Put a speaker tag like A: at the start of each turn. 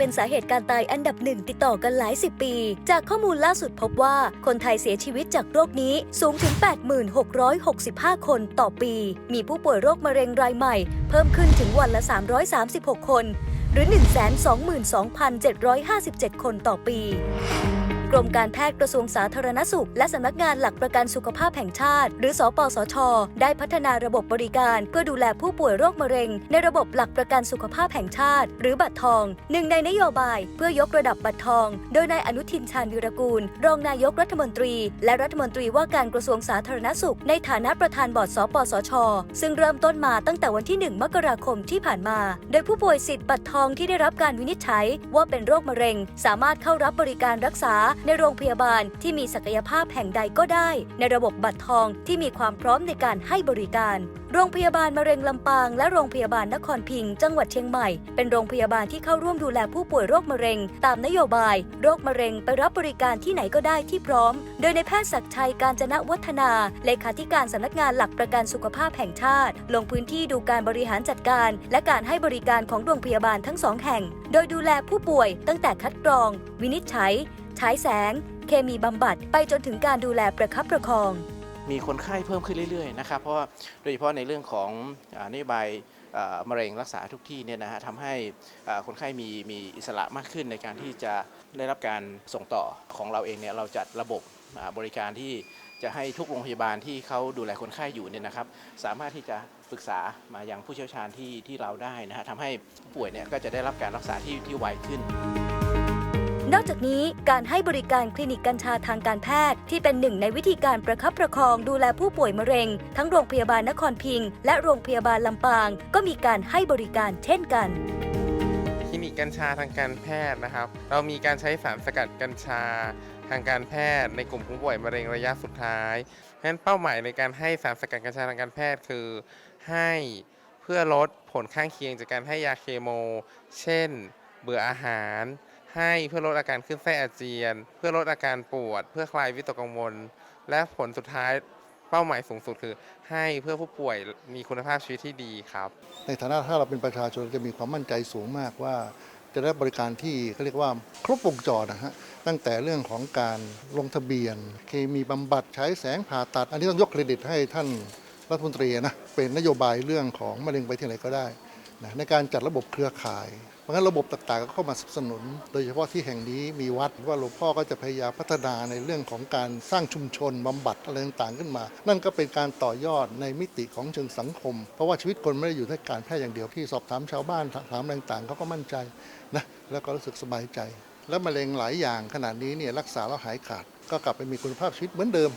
A: เป็นสาเหตุการตายอันดับหนึ่งติดต่อกันหลายสิบปี จากข้อมูลล่าสุดพบว่าคนไทยเสียชีวิตจากโรคนี้สูงถึง 8665 คนต่อปี มีผู้ป่วยโรคมะเร็งรายใหม่ เพิ่มขึ้นถึงวันละ 336 คน หรือ 122,757 คนต่อปี กรมการแพทย์กระทรวงสาธารณสุข และสำนักงานหลักประกันสุขภาพแห่งชาติ หรือสปสช ได้พัฒนาระบบบริการ เพื่อดูแลผู้ป่วยโรคมะเร็ง ในระบบหลักประกันสุขภาพแห่งชาติ หรือบัตรทองหนึ่งในนโยบาย เพื่อยกระดับบัตรทอง โดยนายอนุทินชาญวิรกูล รองนายกรัฐมนตรี และรัฐมนตรีว่าการกระทรวงสาธารณสุข ในฐานะประธานบอร์ดสปสช ซึ่งเริ่มต้นมาตั้งแต่วันที่ 1 มกราคมที่ผ่านมา โดยผู้ป่วยสิทธิ์บัตรทองที่ได้รับการวินิจฉัย ว่าเป็นโรคมะเร็ง สามารถเข้ารับบริการรักษาในโรงพยาบาลที่มีศักยภาพแห่งใดก็ได้ ในระบบบัตรทองที่มีความพร้อมในการให้บริการ โรงพยาบาลมะเร็งลำปาง และโรงพยาบาลนครพิง จังหวัดเชียงใหม่ เป็นโรงพยาบาลที่เข้าร่วมดูแลผู้ป่วยโรคมะเร็ง ตามนโยบาย โรคมะเร็งไปรับบริการที่ไหนก็ได้ที่พร้อม โดยในแพทย์ศักดิ์ชัยการจนะวัฒนาเลขาธิการสำนักงานหลักประกันสุขภาพแห่งชาติ ลงพื้นที่ดูการบริหารจัดการ และการให้บริการของโรงพยาบาลทั้งสองแห่ง โดยดูแลผู้ป่วยตั้งแต่คัดกรอง วินิจฉัย ฉายแสง เคมีบำบัด ไปจนถึงการดูแลประคับประคอง
B: มีคนไข้เพิ่มขึ้นเรื่อยๆนะครับ เพราะว่าโดยเฉพาะในเรื่องของอนโยบายมะเร็งรักษาทุกที่เนี่ยนะฮะทำให้คนไข้มีมีอิสระมากขึ้นในการที่จะได้รับการส่งต่อของเราเองเนี่ยเราจัดระบบบริการที่จะให้ทุกโรงพยาบาลที่เขาดูแลคนไข้อยู่เนี่ยนะครับ สามารถที่จะปรึกษามายังผู้เชี่ยวชาญที่ที่เราได้นะฮะทำให้ผู้ป่วยเนี่ยก็จะได้รับการรักษาที่ที่ไวขึ้น
A: นอกจากนี้การให้บริการคลินิกกัญชาทางการแพทย์ ที่เป็นหนึ่งในวิธีการประคับประคองดูแลผู้ป่วยมะเร็ง ทั้งโรงพยาบาลนครพิงค์และโรงพยาบาลลำปาง ก็มีการให้บริการเช่นกัน
C: คลินิกกัญชาทางการแพทย์นะครับ เรามีการใช้สารสกัดกัญชาทางการแพทย์ในกลุ่มผู้ป่วยมะเร็งระยะสุดท้ายเพราะฉะนั้นเป้าหมายในการให้สารสกัดกัญชาทางการแพทย์คือ ให้เพื่อลดผลข้างเคียงจากการให้ยาเคโม เช่น เบื่ออาหาร ให้เพื่อลดอาการขึ้นไส้อาเจียน เพื่อลดอาการปวด เพื่อคลายวิตกกังวล และผลสุดท้ายเป้าหมายสูงสุดคือ ให้เพื่อผู้ป่วยมีคุณภาพชีวิตที่ดีครับ
D: ในฐานะถ้าเราเป็นประชาชนจะมีความมั่นใจสูงมากว่า จะได้บริการที่เขาเรียกว่าครบวงจรนะฮะตั้งแต่เรื่องของการลงทะเบียน เคมีบำบัดใช้แสงผ่าตัด อันนี้ต้องยกเครดิตให้ท่านรัฐมนตรีนะเป็นนโยบายเรื่องของมะเร็งไปที่ไหนก็ได้นะในการจัดระบบเครือข่าย ราะงั้นระบบต่างๆก็เข้ามาสนับสนุน โดยเฉพาะที่แห่งนี้มีวัดว่าหลวงพ่อก็จะพยายามพัฒนาในเรื่องของการสร้างชุมชนบำบัดอะไรต่างๆขึ้นมา นั่นก็เป็นการต่อยอดในมิติของเชิงสังคม เพราะว่าชีวิตคนไม่ได้อยู่ที่การแพทย์อย่างเดียวที่สอบถามชาวบ้านถามต่างๆเขาก็มั่นใจนะแล้วก็รู้สึกสบายใจ และมะเร็งหลายอย่างขนาดนี้เนี่ยรักษาแล้วหายขาด ก็กลับไปมีคุณภาพชีวิตเหมือนเดิม